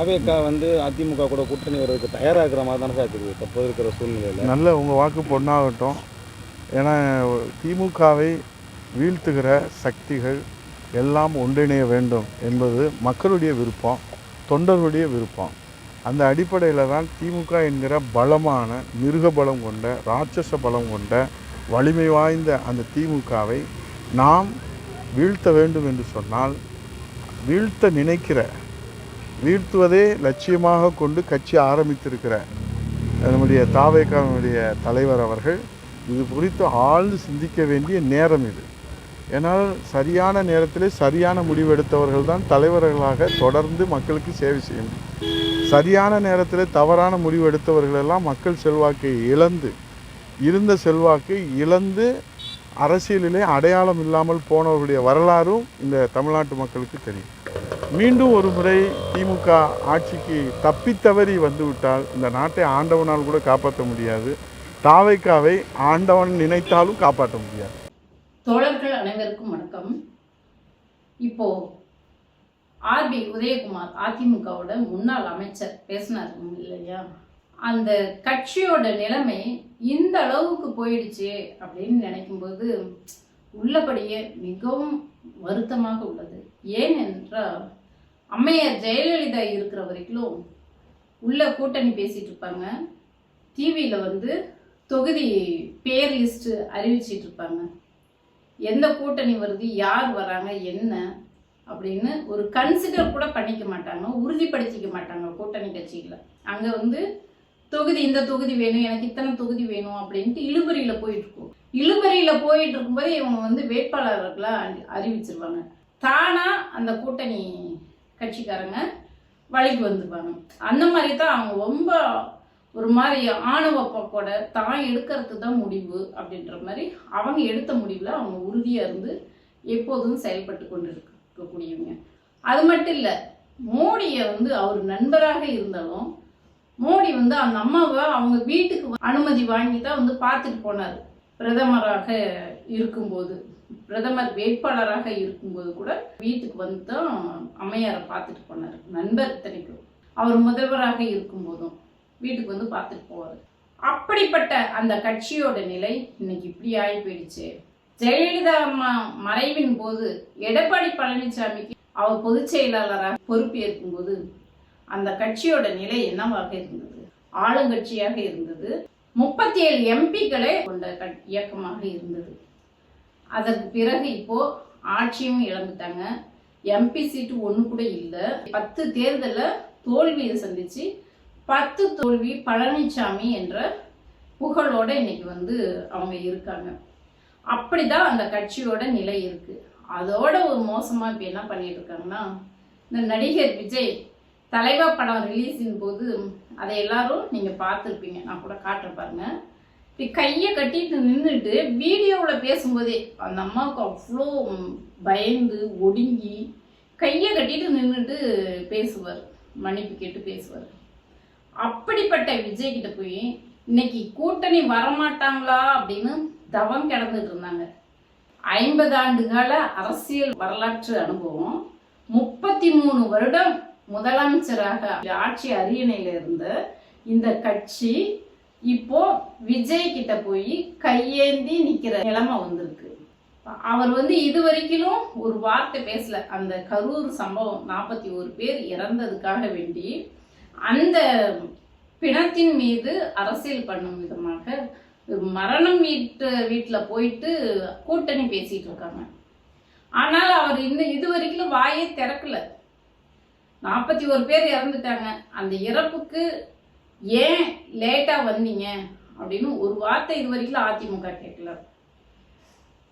அவேக்கா வந்து அதிமுக கூட கூட்டணி வர்றதுக்கு இருக்கிற மாதிரி தானே சார் இருக்குது. தற்போது இருக்கிற சூழ்நிலையில். நல்ல உங்கள் வாக்கு பொண்ணாகட்டும். ஏன்னா திமுகவை வீழ்த்துகிற சக்திகள் எல்லாம் ஒன்றிணைய வேண்டும் என்பது மக்களுடைய விருப்பம் தொண்டர்களுடைய விருப்பம். அந்த அடிப்படையில் தான் திமுக என்கிற பலமான மிருக பலம் கொண்ட ராட்சச பலம் கொண்ட வலிமை வாய்ந்த அந்த திமுகவை நாம் வீழ்த்த வேண்டும் என்று சொன்னால் வீழ்த்த நினைக்கிற வீழ்த்துவதே லட்சியமாக கொண்டு கட்சி ஆரம்பித்திருக்கிற நம்முடைய தாவேக்கானுடைய தலைவர் அவர்கள் இது குறித்து ஆழ்ந்து சிந்திக்க வேண்டிய நேரம் இது. ஏன்னால் சரியான நேரத்திலே சரியான முடிவு எடுத்தவர்கள் தான் தலைவர்களாக தொடர்ந்து மக்களுக்கு சேவை செய்ய முடியும். சரியான நேரத்தில் தவறான முடிவு எடுத்தவர்களெல்லாம் மக்கள் செல்வாக்கை இழந்து இருந்த செல்வாக்கை இழந்து அரசியலிலே அடையாளம் இல்லாமல் போனவர்களுடைய வரலாறும் இந்த தமிழ்நாட்டு மக்களுக்கு தெரியும். மீண்டும் ஒரு முறை திமுக ஆட்சிக்கு தப்பித்தவறி வந்துவிட்டால் இந்த நாட்டை ஆண்டவனால் கூட காப்பாற்ற முடியாது. தாவைக்காவை ஆண்டவன் நினைத்தாலும் காப்பாற்ற முடியாது. தோழர்கள் அனைவருக்கும் வணக்கம். இப்போ ஆர்பி உதயகுமார் அதிமுகவோட முன்னாள் அமைச்சர் பேசினார் இல்லையா? அந்த கட்சியோட நிலைமை இந்த அளவுக்கு போயிடுச்சு அப்படின்னு நினைக்கும்போது உள்ளபடியே மிகவும் வருத்தமாக உள்ளது. ஏன் என்றால் அம்மையார் ஜெயலலிதா இருக்கிற வரைக்கும் உள்ள கூட்டணி பேசிட்டு இருப்பாங்க. டிவியில் வந்து தொகுதி பேர் லிஸ்ட்டு அறிவிச்சிட்டு இருப்பாங்க. எந்த கூட்டணி வருது யார் வராங்க என்ன அப்படின்னு ஒரு கன்சிடர் கூட பண்ணிக்க மாட்டாங்க உறுதிப்படுத்திக்க மாட்டாங்க கூட்டணி கட்சிகளை. அங்கே வந்து தொகுதி இந்த தொகுதி வேணும் எனக்கு இத்தனை தொகுதி வேணும் அப்படின்ட்டு இழுபறியில் போயிட்டுருக்கோம் இழுபறியில் போயிட்டு இருக்கும்போது இவங்க வந்து வேட்பாளர்களை அறி- அறிவிச்சிருவாங்க. தானாக அந்த கூட்டணி கட்சிக்காரங்க வழிக்கு வந்துருவாங்க. அந்த மாதிரி தான் அவங்க ரொம்ப ஒரு மாதிரி ஆணவ போக்கோட தான் எடுக்கிறது தான் முடிவு அப்படின்ற மாதிரி அவங்க எடுத்த முடிவில் அவங்க உறுதியாக இருந்து எப்போதும் செயல்பட்டு கொண்டு இருக்கக்கூடியவங்க அது மட்டும் இல்லை மோடியை வந்து அவர் நண்பராக இருந்தாலும் மோடி வந்து அந்த அம்மாவை அவங்க வீட்டுக்கு அனுமதி வாங்கி தான் வந்து பார்த்துட்டு போனார். பிரதமராக இருக்கும்போது பிரதமர் வேட்பாளராக இருக்கும்போது கூட வீட்டுக்கு வந்து தான் அம்மையாரை பார்த்துட்டு போனார். நண்பர் இத்தனைக்கும். அவர் முதல்வராக இருக்கும்போதும் வீட்டுக்கு வந்து பார்த்துட்டு போவார். அப்படிப்பட்ட அந்த கட்சியோட நிலை இன்னைக்கு இப்படி ஆகி போயிடுச்சு. ஜெயலலிதா அம்மா மறைவின் போது எடப்பாடி பழனிசாமிக்கு அவர் பொதுச் செயலாளராக பொறுப்பேற்கும் போது அந்த கட்சியோட நிலை என்னவாக இருந்தது? ஆளுங்கட்சியாக இருந்தது. முப்பத்தி ஏழு எம்பிக்களே கொண்ட கட்- இயக்கமாக இருந்தது. அதற்கு பிறகு இப்போ ஆட்சியும் இழந்துட்டாங்க. எம்பி சீட்டு ஒன்று கூட இல்லை. பத்து தேர்தலில் தோல்வியை சந்திச்சு பத்து தோல்வி பழனிசாமி என்ற புகழோட இன்னைக்கு வந்து அவங்க இருக்காங்க. அப்படிதான் அந்த கட்சியோட நிலை இருக்கு. அதோட ஒரு மோசமா இப்போ என்ன பண்ணிட்டு இருக்காங்கன்னா இந்த நடிகர் விஜய் தலைவா படம் ரிலீஸின் போது அதை எல்லாரும் நீங்கள் பார்த்துருப்பீங்க. நான் கூட காட்டுற பாருங்க. இப்படி கையை கட்டிட்டு நின்றுட்டு வீடியோவில் பேசும்போதே அந்த அம்மாவுக்கு அவ்வளோ பயந்து ஒடுங்கி கையை கட்டிட்டு நின்றுட்டு பேசுவார். மன்னிப்பு கேட்டு பேசுவார். அப்படிப்பட்ட விஜய் கிட்ட போய் இன்னைக்கு கூட்டணி வரமாட்டாங்களா? அப்படின்னு தவம் கிடந்துட்டு இருந்தாங்க. ஐம்பது ஆண்டு கால அரசியல் வரலாற்று அனுபவம் முப்பத்தி மூணு வருடம் முதலமைச்சராக ஆட்சி அரியணையில இருந்த இந்த கட்சி இப்போ விஜய் கிட்ட போய் கையேந்தி நிக்கிற நிலைமை வந்திருக்கு. அவர் வந்து இது வரைக்கும் ஒரு வார்த்தை பேசல. அந்த கரூர் சம்பவம் நாற்பத்தி ஒரு பேர் இறந்ததுக்காக வேண்டி அந்த பிணத்தின் மீது அரசியல் பண்ணும் விதமாக மரணம் வீட்டு வீட்டில் போயிட்டு கூட்டணி பேசிட்டு இருக்காங்க. ஆனால் அவர் இன்னும் இது வரைக்கும் வாயே திறக்கல. நாற்பத்தி ஒரு பேர் இறந்துட்டாங்க. அந்த இறப்புக்கு ஏன் லேட்டாக வந்தீங்க? அப்படின்னு ஒரு வார்த்தை இது வரைக்கும் அதிமுக கேட்கல.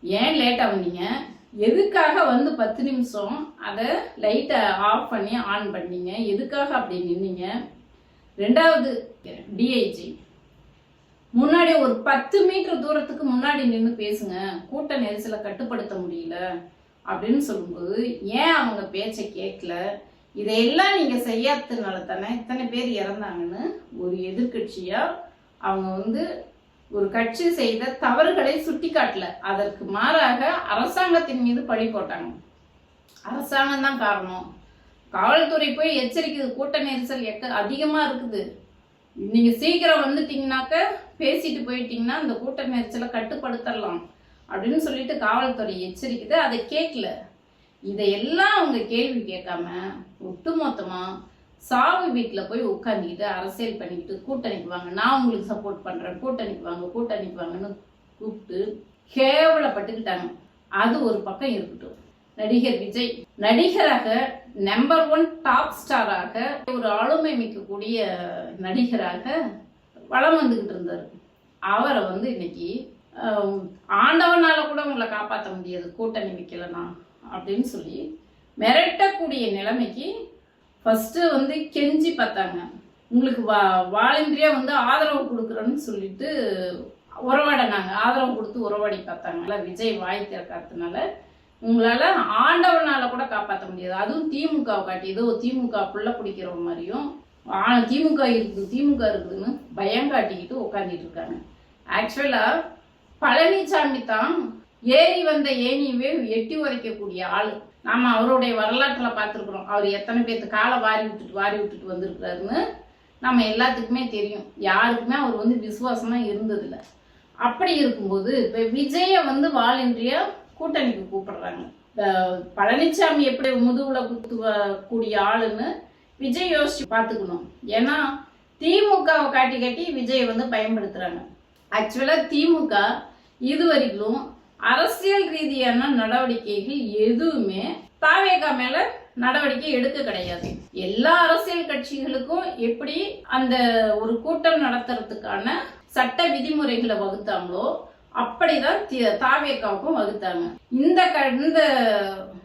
ஏன் லேட்டாக வந்தீங்க? எதுக்காக வந்து பத்து நிமிஷம் அதை லைட்டை ஆஃப் பண்ணி ஆன் பண்ணீங்க? எதுக்காக அப்படி நின்னீங்க? ரெண்டாவது டிஐஜி முன்னாடி ஒரு பத்து மீட்டர் தூரத்துக்கு முன்னாடி நின்று பேசுங்க. கூட்ட நெரிசலை கட்டுப்படுத்த முடியல அப்படின்னு சொல்லும்போது ஏன் அவங்க பேச்சை கேட்கல? இதையெல்லாம் நீங்க செய்யாததுனால தானே இத்தனை பேர் இறந்தாங்கன்னு ஒரு எதிர்க்கட்சியா அவங்க வந்து ஒரு கட்சி செய்த தவறுகளை சுட்டிக்காட்டல. அதற்கு மாறாக அரசாங்கத்தின் மீது பழி போட்டாங்க. அரசாங்கம் தான் காரணம். காவல்துறை போய் எச்சரிக்குது. கூட்ட நெரிசல் எக்க அதிகமாக இருக்குது. நீங்கள் சீக்கிரம் வந்துட்டீங்கனாக்க பேசிட்டு போயிட்டீங்கன்னா அந்த கூட்ட நெரிசலை கட்டுப்படுத்தலாம் அப்படின்னு சொல்லிட்டு காவல்துறை எச்சரிக்குது. அதை கேட்கல. இதையெல்லாம் அவங்க கேள்வி கேட்காம ஒட்டுமொத்தமா சாவு வீட்டில் போய் உட்காந்துக்கிட்டு அரசியல் பண்ணிக்கிட்டு கூட்டணிக்கு வாங்க நான் உங்களுக்கு சப்போர்ட் பண்ணுறேன் கூட்டணிக்கு வாங்க கூட்டணிக்கு வாங்கன்னு கூப்பிட்டு கேவலப்பட்டுக்கிட்டாங்க. அது ஒரு பக்கம் இருக்கட்டும். நடிகர் விஜய். நடிகராக நம்பர் ஒன் டாப் ஸ்டாராக ஒரு ஆளுமை மிக்கக்கூடிய நடிகராக வளம் வந்துக்கிட்டு இருந்தார். அவரை வந்து இன்னைக்கு ஆண்டவனால கூட உங்களை காப்பாற்ற முடியாது. கூட்டணி வைக்கலனா அப்படின்னு சொல்லி மிரட்டக்கூடிய நிலைமைக்கு ஃபஸ்ட்டு வந்து கெஞ்சி பார்த்தாங்க. உங்களுக்கு வா வாலண்டியாக வந்து ஆதரவு கொடுக்குறேன்னு சொல்லிட்டு உறவாடினாங்க. ஆதரவு கொடுத்து உறவாடி பார்த்தாங்கல்ல விஜய் வாய் திறக்காததுனால உங்களால் ஆண்டவனால் கூட காப்பாற்ற முடியாது. அதுவும் திமுகவை காட்டி ஏதோ திமுக புள்ள பிடிக்கிற மாதிரியும் திமுக இருக்குது திமுக இருக்குதுன்னு பயம் காட்டிக்கிட்டு உட்காந்துட்டு இருக்காங்க ஆக்சுவலாக பழனிசாமி தான் ஏறி வந்த ஏணியவே எட்டி உரைக்கக்கூடிய ஆள். நாம அவருடைய வரலாற்றில் பார்த்துருக்குறோம். அவர் எத்தனை பேர்த்து காலை வாரி விட்டுட்டு வாரி விட்டுட்டு வந்திருக்கிறாருன்னு நம்ம எல்லாத்துக்குமே தெரியும். யாருக்குமே அவர் வந்து விசுவாசமாக இருந்ததில்ல. அப்படி இருக்கும்போது இப்போ விஜயை வந்து வாலண்டியா கூட்டணிக்கு கூப்பிடுறாங்க. பழனிசாமி எப்படி முதுகுல குத்து கூடிய ஆளுன்னு விஜய் யோசிச்சு பார்த்துக்கணும். ஏன்னா திமுகவை காட்டி காட்டி விஜயை வந்து பயன்படுத்துறாங்க. ஆக்சுவலாக திமுக இது வரைக்கும் அரசியல் ரீதியான நடவடிக்கைகள் எதுவுமே தாவேகா மேல நடவடிக்கை எடுக்க கிடையாது. எல்லா அரசியல் கட்சிகளுக்கும் எப்படி அந்த ஒரு கூட்டம் நடத்துறதுக்கான சட்ட விதிமுறைகளை வகுத்தாங்களோ அப்படிதான் தி- தாவேக்காவுக்கும் வகுத்தாங்க. இந்த இந்த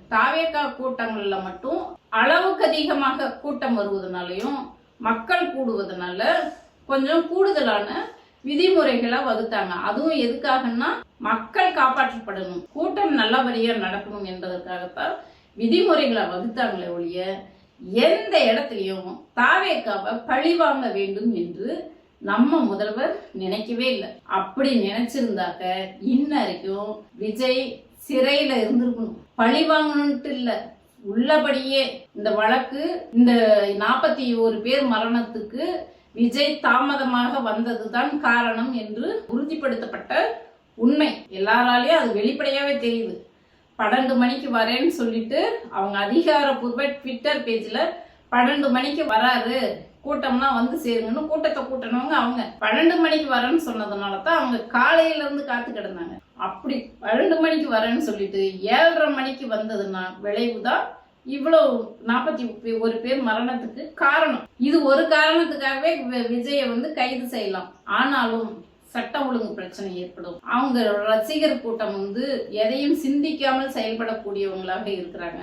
தாவேக்கா கூட்டங்கள்ல மட்டும் அளவுக்கு அதிகமாக கூட்டம் வருவதனாலையும் மக்கள் கூடுவதனால கொஞ்சம் கூடுதலான விதிமுறைகளை வகுத்தாங்க. அதுவும் எதுக்காகன்னா மக்கள் காப்பாற்றப்படணும். கூட்டம் நல்லபடியா நடக்கணும் என்பதற்காகத்தான் விதிமுறைகளை வகுத்தாங்களே ஒழிய எந்த இடத்துலையும் தாவேக்காவை பழிவாங்க வேண்டும் என்று நம்ம முதல்வர் நினைக்கவே இல்லை. அப்படி நினைச்சிருந்தாக்க இன்ன வரைக்கும் விஜய் சிறையில இருந்திருக்கணும். பழி வாங்கணும்ட்டு இல்ல. உள்ளபடியே இந்த வழக்கு இந்த நாற்பத்தி ஒரு பேர் மரணத்துக்கு விஜய் தாமதமாக வந்ததுதான் காரணம் என்று உறுதிப்படுத்தப்பட்ட உண்மை. எல்லாராலையும் அது வெளிப்படையாவே தெரியுது. பன்னெண்டு மணிக்கு வரேன்னு சொல்லிட்டு அவங்க அதிகாரப்பூர்வ ட்விட்டர் பேஜ்ல பன்னெண்டு மணிக்கு வராரு. கூட்டம்லாம் வந்து சேருங்கன்னு கூட்டத்தை கூட்டணவங்க அவங்க. பன்னெண்டு மணிக்கு வரேன்னு சொன்னதுனால தான் அவங்க காலையில இருந்து காத்து கிடந்தாங்க. அப்படி பன்னெண்டு மணிக்கு வரேன்னு சொல்லிட்டு ஏழரை மணிக்கு வந்ததுன்னா விளைவுதான் இவ்வளவு நாற்பத்தி ஒரு பேர் மரணத்துக்கு காரணம். இது ஒரு காரணத்துக்காகவே விஜயை வந்து கைது செய்யலாம். ஆனாலும் சட்டம் ஒழுங்கு பிரச்சனை ஏற்படும். அவங்க ரசிகர் கூட்டம் வந்து எதையும் சிந்திக்காமல் செயல்படக்கூடியவங்களாக இருக்கிறாங்க.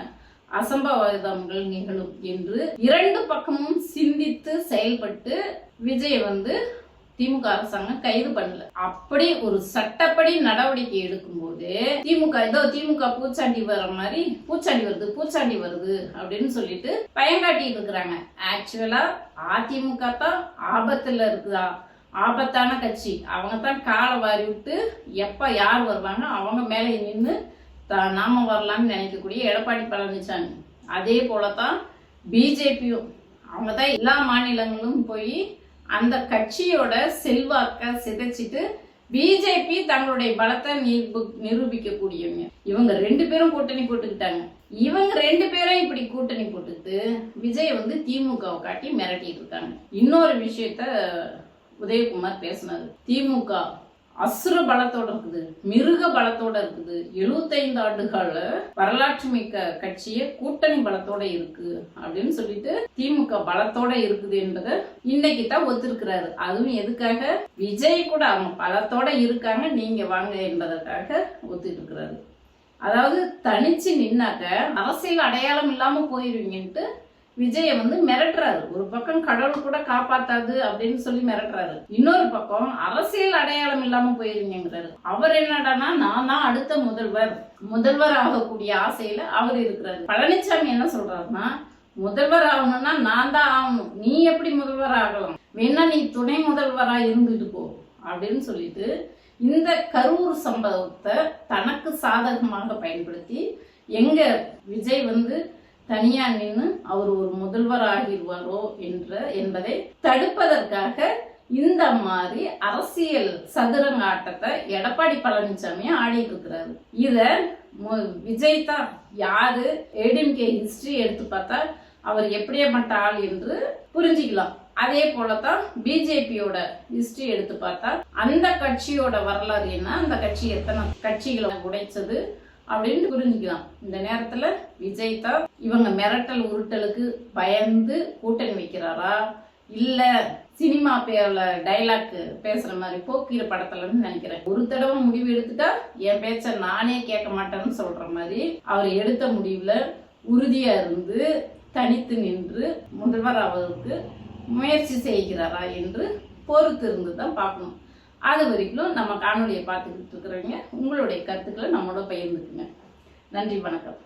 அசம்பாவிதங்கள் நிகழும் என்று இரண்டு பக்கமும் சிந்தித்து செயல்பட்டு விஜய் வந்து திமுக அரசாங்கம் கைது பண்ணல. அப்படி ஒரு சட்டப்படி நடவடிக்கை எடுக்கும்போது திமுக ஏதோ திமுக பூச்சாண்டி வர மாதிரி பூச்சாண்டி வருது பூச்சாண்டி வருது அப்படின்னு சொல்லிட்டு பயங்காட்டிட்டு இருக்கிறாங்க. ஆக்சுவலா அதிமுக தான் ஆபத்துல இருக்குதா? ஆபத்தான கட்சி. அவங்க தான் காலை வாரி விட்டு எப்ப யார் வருவாங்க அவங்க மேலே நின்று நாம வரலாம்னு நினைக்கக்கூடிய எடப்பாடி பழனிசாமி அதே போலதான் பிஜேபியும். அவங்க தான் எல்லா மாநிலங்களும் போய் அந்த கட்சியோட செல்வாக்க சிதைச்சிட்டு பிஜேபி தங்களுடைய பலத்தை நிரூபி- நிரூபிக்கக்கூடியவங்க. இவங்க ரெண்டு பேரும் கூட்டணி போட்டுக்கிட்டாங்க. இவங்க ரெண்டு பேரும் இப்படி கூட்டணி போட்டுக்கிட்டு விஜய் வந்து திமுகவை காட்டி மிரட்டிட்டு இருக்காங்க. இன்னொரு விஷயத்த உதயகுமார் பேசினாரு. திமுக அசுர பலத்தோட இருக்குது மிருக பலத்தோட இருக்குது. எழுபத்தைந்து ஆண்டுகால வரலாற்று மிக்க கட்சியே கூட்டணி பலத்தோட இருக்கு அப்படின்னு சொல்லிட்டு திமுக பலத்தோட இருக்குது என்பதை இன்னைக்கு தான் ஒத்துருக்கிறாரு. அதுவும் எதுக்காக? விஜய் கூட அவங்க பலத்தோட இருக்காங்க நீங்க வாங்க என்பதற்காக ஒத்துட்டு இருக்கிறாரு அதாவது தனிச்சு நின்னாக்க அரசியல் அடையாளம் இல்லாம போயிருவீங்கன்ட்டு விஜய வந்து மிரட்டுறாரு. ஒரு பக்கம் கடவுள் கூட காப்பாத்தாது அப்படின்னு சொல்லி மிரட்டுறாரு. இன்னொரு பக்கம் அரசியல் அடையாளம் இல்லாம போயிருங்கிறாரு அவர் என்னடான்னா நான் தான் அடுத்த முதல்வர். முதல்வர் ஆகக்கூடிய ஆசையில அவர் இருக்கிறாரு. பழனிசாமி என்ன சொல்றாருன்னா முதல்வர் ஆகணும்னா நான் தான் ஆகணும். நீ எப்படி முதல்வர் ஆகலாம்? வேணா நீ துணை முதல்வரா இருந்துட்டு போ அப்படின்னு சொல்லிட்டு இந்த கரூர் சம்பவத்தை தனக்கு சாதகமாக பயன்படுத்தி எங்க விஜய் வந்து தனியா நின்று அவர் ஒரு முதல்வர் ஆகிடுவாரோ என்ற என்பதை தடுப்பதற்காக இந்த மாதிரி அரசியல் சதுரங்க ஆட்டத்தை எடப்பாடி பழனிசாமி ஆடிட்டு இருக்கிறாரு. இத விஜய் தான் யாரு ஏடிஎம்கே ஹிஸ்டரி எடுத்து பார்த்தா அவர் எப்படியாப்பட்ட ஆள் என்று புரிஞ்சுக்கலாம். அதே போலதான் பிஜேபியோட ஹிஸ்டரி எடுத்து பார்த்தா அந்த கட்சியோட வரலாறு என்ன? அந்த கட்சி எத்தனை கட்சிகளை உடைச்சது? அப்படின்னு புரிஞ்சுக்கலாம் இந்த நேரத்துல விஜய் தான் இவங்க மிரட்டல் உருட்டலுக்கு பயந்து கூட்டணி வைக்கிறாரா? இல்ல சினிமா பேர்ல டைலாக் பேசுற மாதிரி போக்கிய படத்துலன்னு நினைக்கிறேன். ஒரு தடவை முடிவு எடுத்துட்டா என் பேச்ச நானே கேட்க மாட்டேன்னு சொல்ற மாதிரி அவர் எடுத்த முடிவுல உறுதியா இருந்து தனித்து நின்று முதல்வர் அவருக்கு முயற்சி செய்கிறாரா என்று பொறுத்து இருந்து தான் பார்க்கணும். அது வரைக்கும் நம்ம காணொலியை பார்த்துக்கிட்டு இருக்கிறவங்க உங்களுடைய கருத்துக்களை நம்மளோட பகிர்ந்துக்குங்க. நன்றி வணக்கம்.